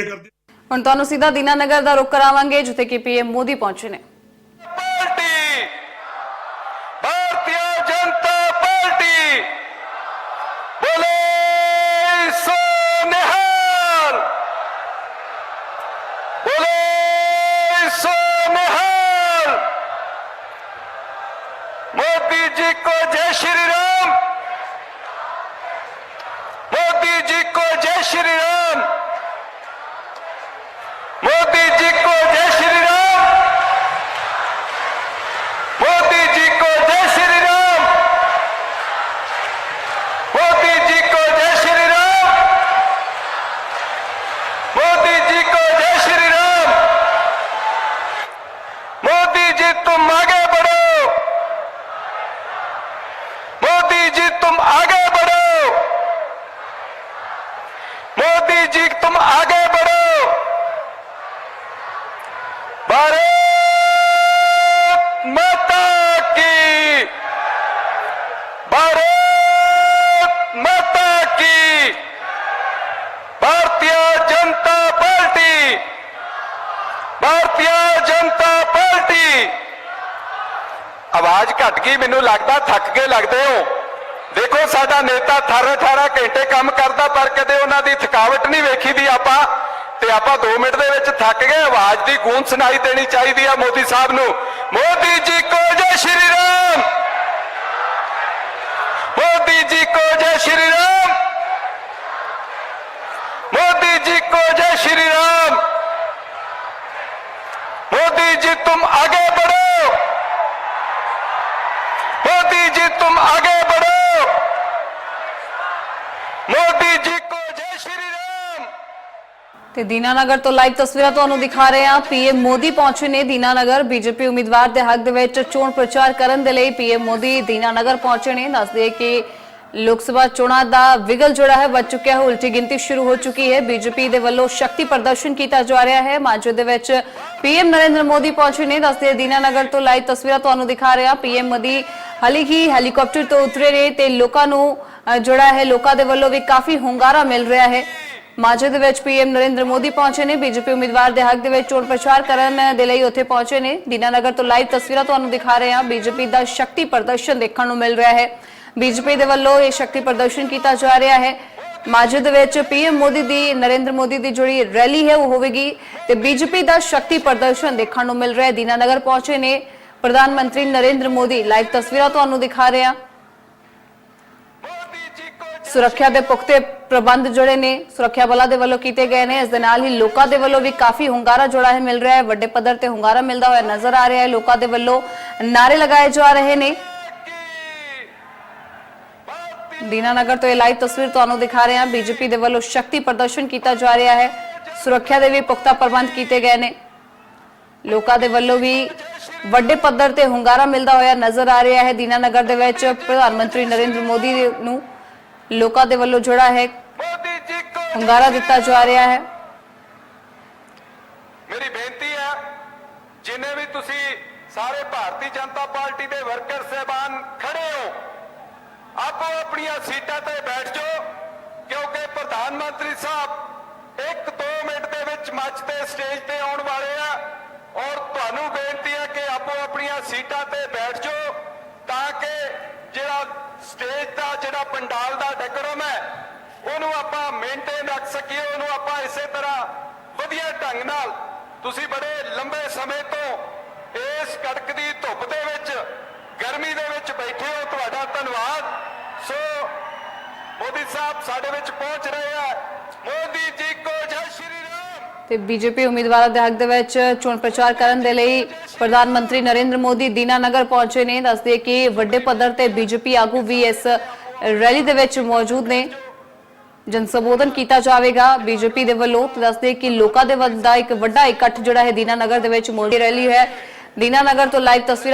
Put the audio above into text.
ਪੂਰੀਆਂ ਕਰਦੇ ਹੁਣ ਤੁਹਾਨੂੰ ਸਿੱਧਾ ਦੀਨਾਨਗਰ ਦਾ ਰੁਕ ਕਰਾਵਾਂਗੇ ਜਿੱਥੇ ਕਿ ਪੀਐਮ ਮੋਦੀ ਪਹੁੰਚੇ ਨੇ। ਪਾਰਟੀ ਭਾਰਤੀ ਜਨਤਾ ਪਾਰਟੀ ਬੋਲੇ ਸੋ ਨਿਹਾਲ ਬੋਲੇ ਸੋ ਨਿਹਾਲ ਮੋਦੀ ਜੀ ਕੋ ਜੈ ਸ਼੍ਰੀ ਰਾਮ। ਮੋਦੀ ਜੀ ਕੋ ਜੈ ਸ਼੍ਰੀ ਰਾਮ। तुम आगे बढ़ो मोदी जी तुम आगे बढ़ो भारत माता की भारत माता की भारतीय जनता पार्टी भारतीय जनता ਪਾਰਟੀ ਆਵਾਜ਼ ਘਟ ਗਈ ਮੈਨੂੰ ਲੱਗਦਾ ਥੱਕ ਕੇ ਲੱਗਦੇ ਹੋ ਦੇਖੋ ਸਾਡਾ ਨੇਤਾ 18 18 ਘੰਟੇ ਕੰਮ ਕਰਦਾ ਪਰ ਕਦੇ ਉਹਨਾਂ ਦੀ ਥਕਾਵਟ ਨਹੀਂ ਵੇਖੀ ਦੀ ਆਪਾਂ ਤੇ ਆਪਾਂ 2 ਮਿੰਟ ਦੇ ਵਿੱਚ ਥੱਕ ਗਏ ਆਵਾਜ਼ ਦੀ ਗੂੰਜ ਸੁਣਾਈ ਦੇਣੀ ਚਾਹੀਦੀ ਆ ਮੋਦੀ ਸਾਹਿਬ ਨੂੰ ਮੋਦੀ ਜੀ ਕੋ ਜੈ ਸ਼੍ਰੀ ਰਾਮ ਮੋਦੀ ਜੀ ਕੋ ਜੈ ਸ਼੍ਰੀ ਰਾਮ मोदी जी को जय श्री राम मोदी जी तुम आगे बढ़ो मोदी जी तुम आगे बढ़ो ਤੇ ਦੀਨਾਨਗਰ ਤੋਂ ਲਾਈਵ ਤਸਵੀਰਾਂ ਤੁਹਾਨੂੰ ਦਿਖਾ ਰਹੇ ਹਾਂ। ਪੀਐਮ ਮੋਦੀ ਪਹੁੰਚੇ ਨੇ ਦੀਨਾਨਗਰ। ਬੀਜੇਪੀ ਉਮੀਦਵਾਰ ਦੇ ਹੱਕ ਦੇ ਵਿੱਚ ਚੋਣ ਪ੍ਰਚਾਰ ਕਰਨ ਦੇ ਲਈ ਪੀਐਮ ਮੋਦੀ ਦੀਨਾਨਗਰ ਪਹੁੰਚੇ ਨੇ। ਦੱਸਦੇ ਕਿ ਲੋਕ ਸਭਾ ਚੋਣਾਂ ਦਾ ਵਿਗਲ ਜਿਹੜਾ ਹੈ, ਵੱਜ ਚੁੱਕਿਆ ਹੈ, ਉਲਟੀ ਗਿਣਤੀ ਸ਼ੁਰੂ ਹੋ ਚੁੱਕੀ ਹੈ। ਬੀਜੇਪੀ ਦੇ ਵੱਲੋਂ ਸ਼ਕਤੀ ਪ੍ਰਦਰਸ਼ਨ ਕੀਤਾ ਜਾ ਰਿਹਾ ਹੈ। ਮਾਝੇ ਦੇ ਵਿੱਚ ਪੀਐਮ ਨਰਿੰਦਰ ਮੋਦੀ ਪਹੁੰਚੇ ਨੇ। ਦੱਸਦੇ ਦੀਨਾਨਗਰ ਤੋਂ ਲਾਈਵ ਤਸਵੀਰਾਂ ਤੁਹਾਨੂੰ ਦਿਖਾ ਰਿਹਾ। ਹਾਂ ਪੀਐਮ ਮੋਦੀ ਹਾਲੇ ਹੀ ਹੈਲੀਕਾਪਟਰ ਤੋਂ ਉਤਰੇ ਨੇ ਤੇ ਲੋਕਾਂ ਨੂੰ ਜਿਹੜਾ ਹੈ, ਲੋਕਾਂ ਦੇ ਵੱਲੋਂ ਵੀ ਕਾਫੀ ਹੁੰਗਾਰਾ ਮਿਲ ਰਿਹਾ ਹੈ। ਮਾਝੇ ਦੇ ਵਿੱਚ ਪੀਐਮ ਨਰਿੰਦਰ ਮੋਦੀ ਪਹੁੰਚੇ ਨੇ। ਬੀਜੇਪੀ ਉਮੀਦਵਾਰ ਦੇ ਹੱਕ ਦੇ ਵਿੱਚ ਚੋਣ ਪ੍ਰਚਾਰ ਕਰਨ ਦੇ ਲਈ ਉੱਥੇ ਪਹੁੰਚੇ ਨੇ। ਦੀਨਾਨਗਰ ਤੋਂ ਲਾਈਵ ਤਸਵੀਰਾਂ ਤੁਹਾਨੂੰ ਦਿਖਾ ਰਹੇ ਹਾਂ। ਬੀਜੇਪੀ ਦਾ ਸ਼ਕਤੀ ਪ੍ਰਦਰਸ਼ਨ ਦੇਖਣ ਨੂੰ ਮਿਲ ਰਿਹਾ ਹੈ। ਬੀਜੇਪੀ ਦੇ ਵੱਲੋਂ ਇਹ ਸ਼ਕਤੀ ਪ੍ਰਦਰਸ਼ਨ ਕੀਤਾ ਜਾ ਰਿਹਾ ਹੈ। ਮਾਝੇ ਦੇ ਵਿੱਚ ਪੀਐਮ ਮੋਦੀ ਦੀ, ਨਰਿੰਦਰ ਮੋਦੀ ਦੀ ਜਿਹੜੀ ਰੈਲੀ ਹੈ, ਉਹ ਹੋਵੇਗੀ ਤੇ ਬੀਜੇਪੀ ਦਾ ਸ਼ਕਤੀ ਪ੍ਰਦਰਸ਼ਨ ਦੇਖਣ ਨੂੰ ਮਿਲ ਰਿਹਾ ਹੈ। ਦੀਨਾਨਗਰ ਪਹੁੰਚੇ ਨੇ। ਪ੍ਰਧਾਨ ਮੰਤਰੀ ਨਰਿੰਦਰ ਮੋਦੀ ਲਾਈਵ ਤਸਵੀਰਾਂ ਤੁਹਾਨੂੰ ਦਿਖਾ ਰਹੇ ਹਾਂ। ਸੁਰੱਖਿਆ ਦੇ ਪੁਖਤੇ ਪ੍ਰਬੰਧ ਜਿਹੜੇ ਨੇ, ਸੁਰੱਖਿਆ ਬਲਾਂ ਦੇ ਵੱਲੋਂ ਕੀਤੇ ਗਏ ਨੇ। ਇਸ ਦੇ ਨਾਲ ਹੀ ਲੋਕਾਂ ਦੇ ਵੱਲੋਂ ਵੀ ਕਾਫੀ ਹੁੰਗਾਰਾ ਜੋੜਾ ਹੈ ਮਿਲ ਰਿਹਾ ਹੈ। ਵੱਡੇ ਪੱਧਰ ਤੇ ਹੁੰਗਾਰਾ ਮਿਲਦਾ ਹੋਇਆ ਨਜ਼ਰ ਆ ਰਿਹਾ ਹੈ। ਲੋਕਾਂ ਦੇ ਵੱਲੋਂ ਨਾਰੇ ਲਗਾਏ ਜਾ ਰਹੇ ਨੇ। ਦੀਨਾਨਗਰ ਤੋਂ ਇਹ ਲਾਈਵ ਤਸਵੀਰ ਤੁਹਾਨੂੰ ਦਿਖਾ ਰਹੇ ਹਾਂ। ਬੀਜੇਪੀ ਦੇ ਵੱਲੋਂ ਸ਼ਕਤੀ ਪ੍ਰਦਰਸ਼ਨ ਕੀਤਾ ਜਾ ਰਿਹਾ ਹੈ। ਸੁਰੱਖਿਆ ਦੇ ਵੀ ਪੁਖਤਾ ਪ੍ਰਬੰਧ ਕੀਤੇ ਗਏ ਨੇ। ਲੋਕਾਂ ਦੇ ਵੱਲੋਂ ਵੀ ਵੱਡੇ ਪੱਧਰ ਤੇ ਹੁੰਗਾਰਾ ਮਿਲਦਾ ਹੋਇਆ ਨਜ਼ਰ ਆ ਰਿਹਾ ਹੈ। ਦੀਨਾਨਗਰ ਦੇ ਵਿੱਚ ਪ੍ਰਧਾਨ ਮੰਤਰੀ ਨਰਿੰਦਰ ਮੋਦੀ ਨੂੰ ਲੋਕਾਂ ਦੇ ਵੱਲੋਂ ਜਿਹੜਾ ਹੈ, ਹੰਗਾਰਾ ਦਿੱਤਾ ਜਾ ਰਿਹਾ ਹੈ। ਮੇਰੀ ਬੇਨਤੀ ਹੈ, ਜਿਨੇ ਵੀ ਤੁਸੀਂ ਸਾਰੇ ਭਾਰਤੀ ਜਨਤਾ ਪਾਰਟੀ ਦੇ ਵਰਕਰ ਸਹਿਬਾਨ ਖੜੇ ਹੋ, ਆਪੋ ਆਪਣੀਆਂ ਸੀਟਾਂ ਤੇ ਬੈਠ ਜਾਓ, ਕਿਉਂਕਿ ਪ੍ਰਧਾਨ ਮੰਤਰੀ ਸਾਹਿਬ 1-2 ਮਿੰਟ ਦੇ ਵਿੱਚ ਮੰਚ ਤੇ ਸਟੇਜ ਤੇ ਆਉਣ ਵਾਲੇ ਆ। ਔਰ ਤੁਹਾਨੂੰ ਬੇਨਤੀ ਹੈ ਕਿ ਆਪੋ ਆਪਣੀਆਂ ਸੀਟਾਂ ਤੇ ਬੈਠ ਜਾਓ, ਤਾਂ ਕਿ ਸਟੇਜ ਦਾ ਜਿਹੜਾ ਪੰਡਾਲ ਦਾ ਡੈਕੋਰਮ ਹੈ, ਉਹਨੂੰ ਆਪਾਂ ਮੇਨਟੇਨ ਰੱਖ ਸਕੀਏ, ਉਹਨੂੰ ਆਪਾਂ ਇਸੇ ਤਰ੍ਹਾਂ ਵਧੀਆ ਢੰਗ ਨਾਲ। ਤੁਸੀਂ ਬੜੇ ਲੰਬੇ ਸਮੇਂ ਤੋਂ ਇਸ ਕੜਕਦੀ ਧੁੱਪ ਦੇ ਵਿੱਚ, ਗਰਮੀ ਦੇ ਵਿੱਚ ਬੈਠੇ ਹੋ, ਤੁਹਾਡਾ ਧੰਨਵਾਦ। ਸੋ ਮੋਦੀ ਸਾਹਿਬ ਸਾਡੇ ਵਿੱਚ ਪਹੁੰਚ ਰਹੇ ਆ। ਮੋਦੀ ਜੀ ਕੋ ਜੈ ਸ਼੍ਰੀ ਤੇ ਬੀਜੇਪੀ ਉਮੀਦਵਾਰਾਂ ਦੇ ਹੱਕ ਦੇ ਵਿੱਚ ਚੋਣ ਪ੍ਰਚਾਰ ਕਰਨ ਦੇ ਲਈ ਪ੍ਰਧਾਨ ਮੰਤਰੀ ਨਰਿੰਦਰ ਮੋਦੀ ਦੀਨਾਨਗਰ ਪਹੁੰਚੇ ਨੇ। ਦੱਸਦੇ ਕਿ ਵੱਡੇ ਪੱਧਰ ਤੇ ਬੀਜੇਪੀ ਆਗੂ ਵੀ ਇਸ ਰੈਲੀ ਦੇ ਵਿੱਚ ਮੌਜੂਦ ਨੇ। ਜਨ ਸੰਬੋਧਨ ਕੀਤਾ ਜਾਵੇਗਾ ਬੀਜੇਪੀ ਦੇ ਵੱਲੋਂ ਤੇ ਦੱਸਦੇ ਕਿ ਲੋਕਾਂ ਦੇ ਵੱਲ ਦਾ ਇੱਕ ਵੱਡਾ ਇਕੱਠ ਜਿਹੜਾ ਹੈ ਦੀਨਾਨਗਰ ਦੇ ਵਿੱਚ ਮੋਢੀ ਰੈਲੀ ਹੈ। ਦੀਨਾਨਗਰ ਤੋਂ ਲਾਈਵ ਤਸਵੀਰ